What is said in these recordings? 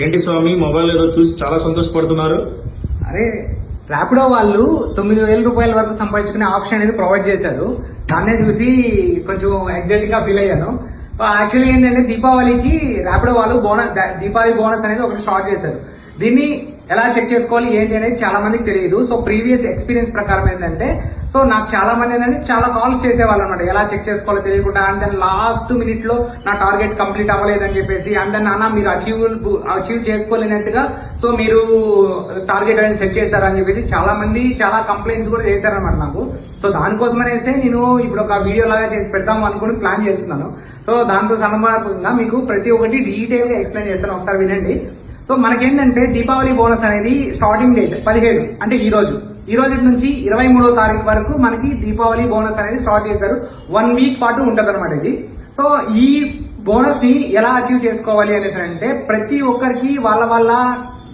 ఏంటి స్వామి మొబైల్ ఏదో చూసి చాలా సంతోషపడుతున్నారు? అరే ర్యాపిడో వాళ్ళు తొమ్మిది వేల రూపాయల వరకు సంపాదించుకునే ఆప్షన్ అనేది ప్రొవైడ్ చేశారు. దాన్నే చూసి కొంచెం ఎగ్జైట్గా ఫీల్ అయ్యాను. యాక్చువల్లీ ఏంటంటే దీపావళికి ర్యాపిడో వాళ్ళు బోనస్ దీపావళి బోనస్ అనేది ఒకటి స్టార్ట్ చేశారు. దీన్ని ఎలా చెక్ చేసుకోవాలి ఏంటి అనేది చాలా మందికి తెలియదు. సో ప్రీవియస్ ఎక్స్పీరియన్స్ ప్రకారం ఏంటంటే సో నాకు చాలా మంది ఏంటంటే చాలా కాల్స్ చేసేవాళ్ళు అనమాట ఎలా చెక్ చేసుకోవాలో తెలియకుండా అండ్ దెన్ లాస్ట్ మినిట్లో నా టార్గెట్ కంప్లీట్ అవ్వలేదని చెప్పేసి అండ్ దెన్ నాన్న మీరు అచీవ్ అచీవ్ చేసుకోలేనట్టుగా సో మీరు టార్గెట్ అనేది సెట్ చేశారని చెప్పేసి చాలా మంది చాలా కంప్లైంట్స్ కూడా చేశారనమాట నాకు. సో దానికోసం అనేసి నేను ఇప్పుడు ఒక వీడియో లాగా చేసి పెడతాము అనుకుని ప్లాన్ చేస్తున్నాను. సో దాంతో సందర్భంగా మీకు ప్రతి ఒక్కటి డీటెయిల్గా ఎక్స్ప్లెయిన్ చేస్తాను. ఒకసారి వినండి. సో మనకేంటంటే దీపావళి బోనస్ అనేది స్టార్టింగ్ డేట్ పదిహేడు అంటే ఈ రోజు. ఈ రోజు నుంచి ఇరవై మూడో తారీఖు వరకు మనకి దీపావళి బోనస్ అనేది స్టార్ట్ చేశారు. వన్ వీక్ పాటు ఉంటుంది అనమాట ఇది. సో ఈ బోనస్ని ఎలా అచీవ్ చేసుకోవాలి అనేసి అంటే ప్రతి ఒక్కరికి వాళ్ళ వాళ్ళ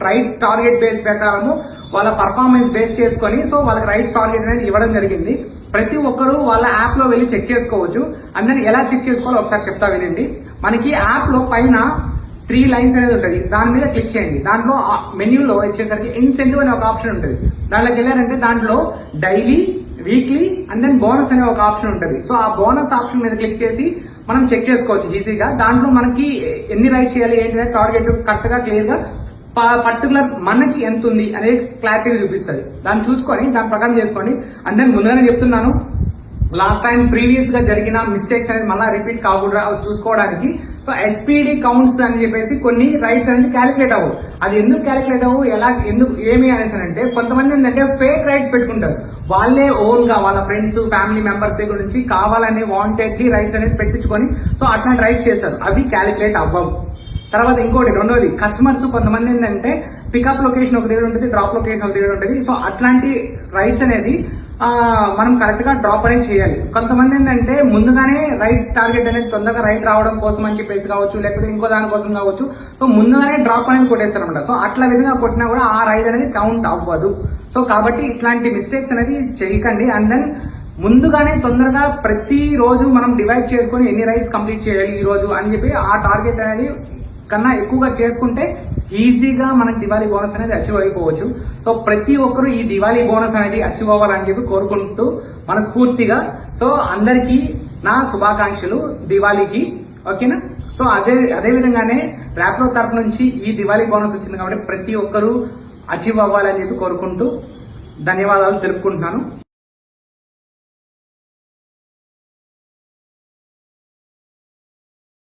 రైట్స్ టార్గెట్ బేస్ ప్రకారము వాళ్ళ పర్ఫార్మెన్స్ బేస్ చేసుకొని సో వాళ్ళకి రైట్స్ టార్గెట్ అనేది ఇవ్వడం జరిగింది. ప్రతి ఒక్కరు వాళ్ళ యాప్లో వెళ్ళి చెక్ చేసుకోవచ్చు. అందరిని ఎలా చెక్ చేసుకోవాలో ఒకసారి చెప్తా వినండి. మనకి యాప్లో పైన త్రీ లైన్స్ అనేది ఉంటుంది. దాని మీద క్లిక్ చేయండి. దాంట్లో మెన్యూలో వచ్చేసరికి ఇన్సెంటివ్ అనే ఒక ఆప్షన్ ఉంటుంది. దాంట్లోకి వెళ్ళారంటే దాంట్లో daily weekly and then bonus అనే ఒక ఆప్షన్ ఉంటుంది. సో ఆ బోనస్ ఆప్షన్ మీద క్లిక్ చేసి మనం చెక్ చేసుకోవచ్చు ఈజీగా. దాంట్లో మనకి ఎన్ని రైట్స్ చేయాలి ఏంటి అనేది టార్గెట్ కరెక్ట్గా క్లియర్గా పర్టికులర్ మనకి ఎంత ఉంది అనేది క్లారిటీ చూపిస్తుంది. దాన్ని చూసుకొని దాని ప్రకారం చేసుకోండి. అండ్ దెన్ ముందుగానే చెప్తున్నాను లాస్ట్ టైం ప్రీవియస్గా జరిగిన మిస్టేక్స్ అనేది మళ్ళీ రిపీట్ కాకుండా చూసుకోవడానికి. సో ఎస్పీడి కౌంట్స్ అని చెప్పేసి కొన్ని రైట్స్ అనేది క్యాలిక్యులేట్ అవ్వవు. అది ఎందుకు క్యాలిక్యులేట్ అవ్వవు? ఎలా ఎందుకు ఏమి అనేసి అంటే కొంతమంది ఏంటంటే ఫేక్ రైట్స్ పెట్టుకుంటారు. వాళ్ళే ఓన్గా వాళ్ళ ఫ్రెండ్స్ ఫ్యామిలీ మెంబర్స్ దగ్గర నుంచి కావాలనే వాంటెడ్లీ రైట్స్ అనేది పెట్టించుకొని సో అట్లాంటి రైట్స్ చేస్తారు. అవి క్యాలిక్యులేట్ అవ్వవు. తర్వాత ఇంకోటి రెండోది కస్టమర్స్ కొంతమంది ఏంటంటే పికప్ లొకేషన్ ఒక దగ్గర ఉంటుంది డ్రాప్ లొకేషన్ ఒక దగ్గర ఉంటుంది. సో అట్లాంటి రైట్స్ అనేది మనం కరెక్ట్గా డ్రాప్ అనేది చేయాలి. కొంతమంది ఏంటంటే ముందుగానే రైట్ టార్గెట్ అనేది తొందరగా రైట్ రావడం కోసం అని చెప్పేసి కావచ్చు లేకపోతే ఇంకో దానికోసం కావచ్చు సో ముందుగానే డ్రాప్ అనేది కొట్టేస్తారు అనమాట సో అట్లా విధంగా కొట్టినా కూడా ఆ రైడ్ అనేది కౌంట్ అవ్వదు. సో కాబట్టి ఇట్లాంటి మిస్టేక్స్ అనేది చేయకండి. అండ్ దెన్ ముందుగానే తొందరగా ప్రతి రోజు మనం డివైడ్ చేసుకొని ఎన్ని రైడ్స్ కంప్లీట్ చేయాలి ఈ రోజు అని చెప్పి ఆ టార్గెట్ అనేది కన్నా ఎక్కువగా చేసుకుంటే ఈజీగా మనకి దివాళీ బోనస్ అనేది అచీవ్ అయిపోవచ్చు. సో ప్రతి ఒక్కరు ఈ దివాళీ బోనస్ అనేది అచీవ్ అవ్వాలని చెప్పి కోరుకుంటూ మనస్ఫూర్తిగా. సో అందరికీ నా శుభాకాంక్షలు దివాళీకి. ఓకేనా? సో అదే అదే విధంగానే ర్యాప్లో తరపు నుంచి ఈ దివాళీ బోనస్ వచ్చింది కాబట్టి ప్రతి ఒక్కరూ అచీవ్ అవ్వాలని చెప్పి కోరుకుంటూ ధన్యవాదాలు తెలుపుకుంటున్నాను.